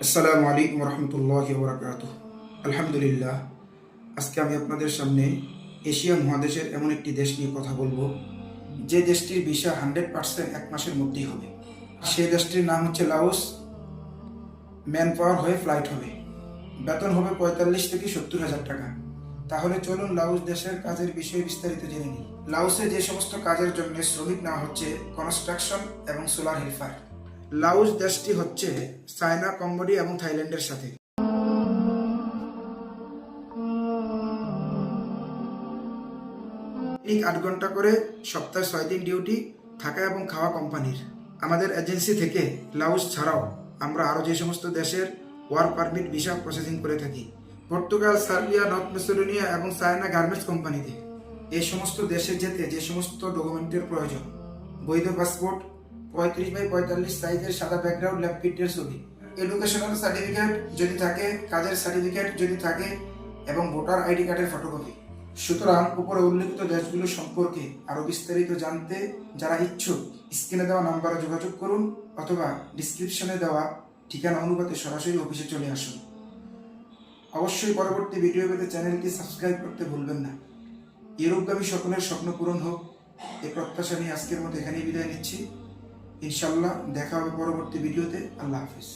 আসসালামু আলাইকুম রহমতুল্লাহ বরকাত আলহামদুলিল্লাহ, আজকে আমি আপনাদের সামনে এশিয়া মহাদেশের এমন একটি দেশ নিয়ে কথা বলব। যে দেশটির ভিসা হান্ড্রেড পার্সেন্ট এক মাসের মধ্যেই হবে। সেই দেশটির নাম হচ্ছে লাওস। ম্যান পাওয়ার হয়ে ফ্লাইট হবে। বেতন হবে পঁয়তাল্লিশ থেকে সত্তর হাজার টাকা। তাহলে চলুন লাউস দেশের কাজের বিষয়ে বিস্তারিত জেনে নিই। লাউসে যে সমস্ত কাজের জন্য শ্রমিক নেওয়া হচ্ছে, কনস্ট্রাকশন এবং সোলার হেলফার। লাউস দেশটি হচ্ছে চায়না, কম্বোডিয়া এবং থাইল্যান্ডের সাথে। ঠিক আট ঘণ্টা করে সপ্তাহে ছয় দিন ডিউটি থাকা এবং খাওয়া কোম্পানির। আমাদের এজেন্সি থেকে লাউস ছাড়াও আমরা আরও যে সমস্ত দেশের ওয়ার্ক পারমিট, ভিসা প্রসেসিং করে থাকি। পর্তুগাল, সার্বিয়া, নর্থ মেসিডোনিয়া এবং চায়না গার্মেন্টস কোম্পানিতে। এই সমস্ত দেশে যেতে যে সমস্ত ডকুমেন্টের প্রয়োজন, বৈধ পাসপোর্ট পঁয়ত্রিশ বাই পঁয়তাল্লিশ সাইজের সাদা ব্যাকগ্রাউন্ড ল্যাব প্রিন্টের ছবি। এডুকেশনাল সার্টিফিকেট যদি থাকে, কাজের সার্টিফিকেট যদি থাকে, এবং ভোটার আইডি কার্ডের ফটোকপি সুতরাং উপরে উল্লেখিত দেশগুলো সম্পর্কে আরও বিস্তারিত জানতে যারা ইচ্ছুক স্ক্রিনে দেওয়া নাম্বারে যোগাযোগ করুন, অথবা ডিসক্রিপশনে দেওয়া ঠিকানা অনুপাতে সরাসরি অফিসে চলে আসুন। অবশ্যই পরবর্তী ভিডিও পেতে চ্যানেলটি সাবস্ক্রাইব করতে ভুলবেন না। ইউরোপগামী সকলের স্বপ্ন পূরণ হোক। এই প্রত্যাশা নিয়ে আজকের মতো এখানেই বিদায় নিচ্ছি। ইনশাল্লাহ দেখা হবে পরবর্তী ভিডিওতে। আল্লাহ হাফিজ।